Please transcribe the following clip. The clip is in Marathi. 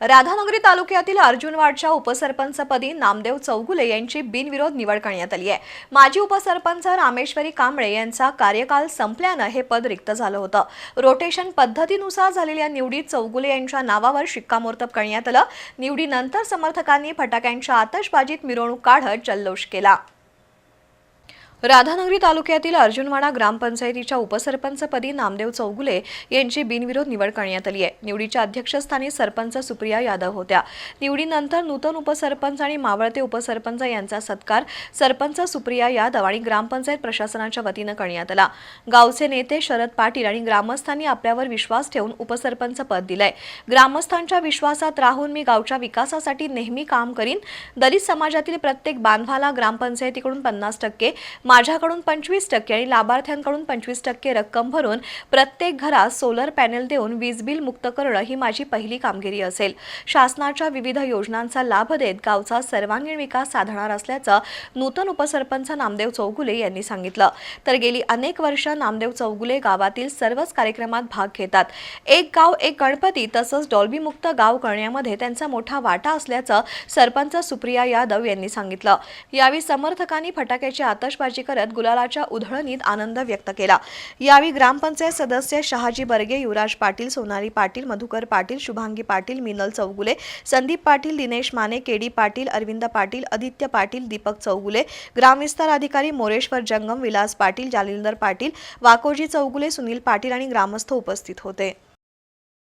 राधानगरी तालुक्यातील अर्जुनवाडच्या उपसरपंचपदी नामदेव चौगुले यांची बिनविरोध निवड करण्यात आली आहे. माजी उपसरपंच रामेश्वरी कांबळे यांचा कार्यकाल संपल्यानं हे पद रिक्त झालं होतं. रोटेशन पद्धतीनुसार झालेल्या निवडीत चौगुले यांच्या नावावर शिक्कामोर्तब करण्यात आलं. निवडीनंतर समर्थकांनी फटाक्यांच्या आतषबाजीत मिरवणूक काढत जल्लोष केला. राधानगरी तालुक्यातील अर्जुनवाडा ग्रामपंचायतीच्या उपसरपंचपदी नामदेव चौगुले यांची बिनविरोध निवड करण्यात आली आहे. निवडीच्या अध्यक्षस्थानी सरपंच सुप्रिया यादव होत्या. निवडीनंतर नूतन उपसरपंच आणि मावळते उपसरपंच यांचा सत्कार सरपंच सुप्रिया यादव आणि ग्रामपंचायत प्रशासनाच्या वतीनं करण्यात आला. गावचे नेते शरद पाटील आणि ग्रामस्थांनी आपल्यावर विश्वास ठेवून उपसरपंच पद दिलंय. ग्रामस्थांच्या विश्वासात राहून मी गावच्या विकासासाठी नेहमी काम करीन. दलित समाजातील प्रत्येक बांधवाला ग्रामपंचायतीकडून पन्नास टक्के माझ्याकडून पंचवीस टक्के आणि लाभार्थ्यांकडून पंचवीस टक्के रक्कम भरून प्रत्येक घरात सोलर पॅनेल देऊन वीज बिल मुक्त करणं ही माझी पहिली कामगिरी असेल. शासनाच्या विविध योजनांचा लाभ देत गावचा सर्वांगीण विकास साधणार असल्याचं नूतन उपसरपंच नामदेव चौगुले यांनी सांगितलं. तर गेली अनेक वर्ष नामदेव चौगुले गावातील सर्वच कार्यक्रमात भाग घेतात. एक गाव एक गणपती तसंच डॉल्बीमुक्त गाव करण्यामध्ये त्यांचा मोठा वाटा असल्याचं सरपंच सुप्रिया यादव यांनी सांगितलं. यावेळी समर्थकांनी फटाक्याची आतषबाजी करत गुलालाच्या उधळणीत आनंद व्यक्त केला. यावेळी ग्रामपंचायत सदस्य शहाजी बर्गे युवराज पाटील सोनाली पाटील मधुकर पाटील शुभांगी पाटील मिनल चौगुले संदीप पाटील दिनेश माने केडी पाटील अरविंद पाटील आदित्य पाटील दीपक चौगुले ग्रामविस्तार अधिकारी मोरेश्वर जंगम विलास पाटील जालिंदर पाटील वाकोजी चौगुले सुनील पाटील आणि ग्रामस्थ उपस्थित होते.